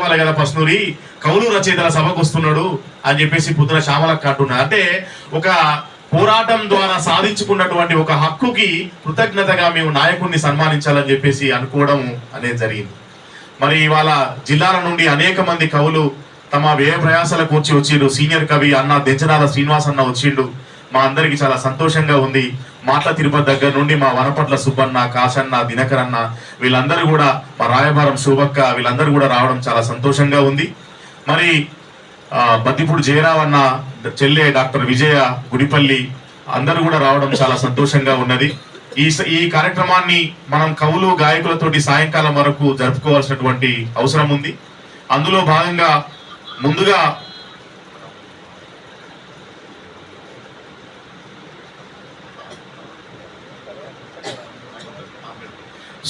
వాళ్ళ కదా పస్నూరి కౌలు రచయితల సభకు వస్తున్నాడు అని చెప్పేసి పుత్ర శ్యామలక్క అంటున్నారు. అంటే ఒక పోరాటం ద్వారా సాధించుకున్నటువంటి ఒక హక్కుకి కృతజ్ఞతగా మేము నాయకుడిని సన్మానించాలని చెప్పేసి అనుకోవడం అనేది జరిగింది. మరి ఇవాళ జిల్లాల నుండి అనేక మంది కవులు తమ వ్యయ ప్రయాసాలకు వచ్చి వచ్చిండు సీనియర్ కవి అన్న దెంచనాల శ్రీనివాస్ అన్న వచ్చిండు మా అందరికి చాలా సంతోషంగా ఉంది. మాట్ల తిరుపతి దగ్గర నుండి మా వనపట్ల సుబ్బన్న కాశన్న దినకర్ అన్న వీళ్ళందరూ కూడా మా రాయబారం శోభక్క వీళ్ళందరూ కూడా రావడం చాలా సంతోషంగా ఉంది. మరి ఆ, బద్దిపూడి జయరావు అన్న చెల్లె డాక్టర్ విజయ గుడిపల్లి అందరూ కూడా రావడం చాలా సంతోషంగా ఉన్నది. ఈ స- ఈ కార్యక్రమాన్ని మనం కవులు గాయకులతోటి సాయంకాలం వరకు జరుపుకోవాల్సినటువంటి అవసరం ఉంది. అందులో భాగంగా ముందుగా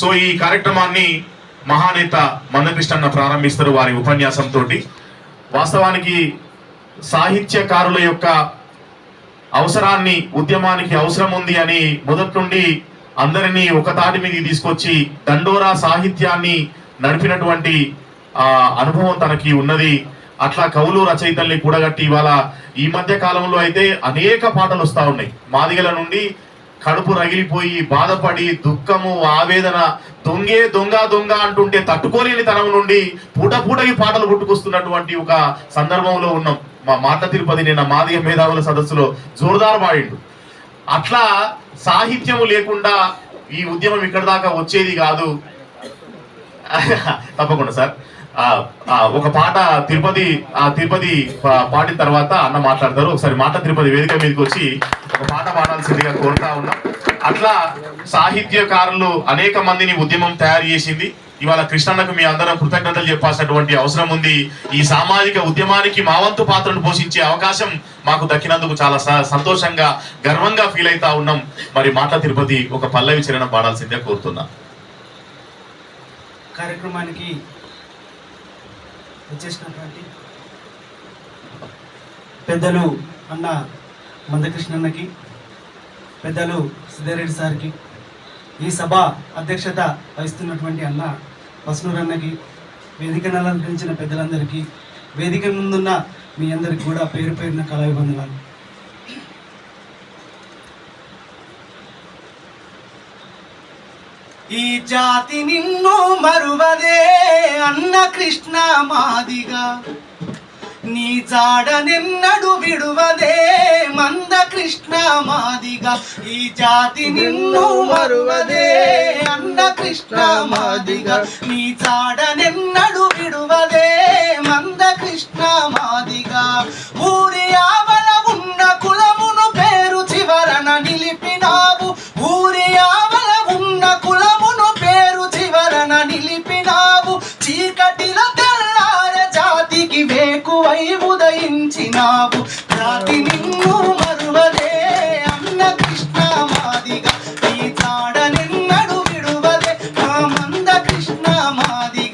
సో ఈ కార్యక్రమాన్ని మహానేత మందకృష్ణన్న ప్రారంభిస్తారు వారి ఉపన్యాసంతో వాస్తవానికి సాహిత్యకారుల యొక్క అవసరాన్ని ఉద్యమానికి అవసరం ఉంది అని మొదటి నుండి అందరినీ ఒక తాటి మీద తీసుకొచ్చి దండోరా సాహిత్యాన్ని నడిపినటువంటి అనుభవం తనకి ఉన్నది. అట్లా కవులు రచయితల్ని కూడగట్టి ఇవాళ ఈ మధ్య కాలంలో అయితే అనేక పాటలు వస్తూ ఉన్నాయి. మాదిగల నుండి కడుపు రగిలిపోయి బాధపడి దుఃఖము ఆవేదన దొంగే దొంగ దొంగ అంటుంటే తట్టుకోలేని తనం నుండి పూట పూటకి పాటలు పుట్టుకొస్తున్నటువంటి ఒక సందర్భంలో ఉన్నాం. మా మాట తిరుపతి నిన్న మాదిగ మేధావుల సదస్సులో జోరుదారు పాడిండు. అట్లా సాహిత్యము లేకుండా ఈ ఉద్యమం ఇక్కడ దాకా వచ్చేది కాదు. తప్పకుండా సార్. ఆ, ఒక పాట తిరుపతి ఆ తిరుపతి పాడిన తర్వాత అన్న మాట్లాడతారు. ఒకసారి మాట తిరుపతి వేదిక మీదకి వచ్చి ఒక పాట పాడాల్సిందిగా కోరుతా ఉన్నాం. అట్లా సాహిత్యకారులు అనేక మందిని ఉద్యమం తయారు చేసింది. ఇవాళ కృష్ణన్నకు మీ అందరం కృతజ్ఞతలు చెప్పాల్సినటువంటి అవసరం ఉంది. ఈ సామాజిక ఉద్యమానికి మా వంతు పాత్రను పోషించే అవకాశం మాకు దక్కినందుకు చాలా సంతోషంగా గర్వంగా ఫీల్ అవుతా ఉన్నాం. మరి మాట తిరుపతి ఒక పల్లవి చరణ పాడాల్సిందే కోరుతున్నాం. కార్యక్రమానికి వచ్చేసినటువంటి పెద్దలు అన్న మందకృష్ణన్నకి పెద్దలు సిద్ధారెడ్డి సార్కి ఈ సభ అధ్యక్షత వహిస్తున్నటువంటి అన్న వసునూరన్నకి వేదిక వేదికను అలంకరించిన పెద్దలందరికీ వేదిక ముందున్న మీ అందరికి కూడా పేరు పేరున కళాభిబంధనాలు ఈ జాతి నిన్ను మరువదే అన్న కృష్ణ మాదిగా. నీ జాడ నిన్నడు విడువదే మంద కృష్ణ మాదిగా. ఈ జాతి నిన్ను మరువదే అన్న కృష్ణ మాదిగా. నీ జాడ నిన్నడు విడువదే మంద కృష్ణ మాదిగా. ఊరి చేశావు? చీకటిల తెల్లార జాతికి వేకువై ఉదయించినావు. జాతి నిన్ను మరువలే అన్న కృష్ణ మాదిగా. ఈ తాడ నిన్నడు విడువలే ఆ మంద కృష్ణ మాదిగా.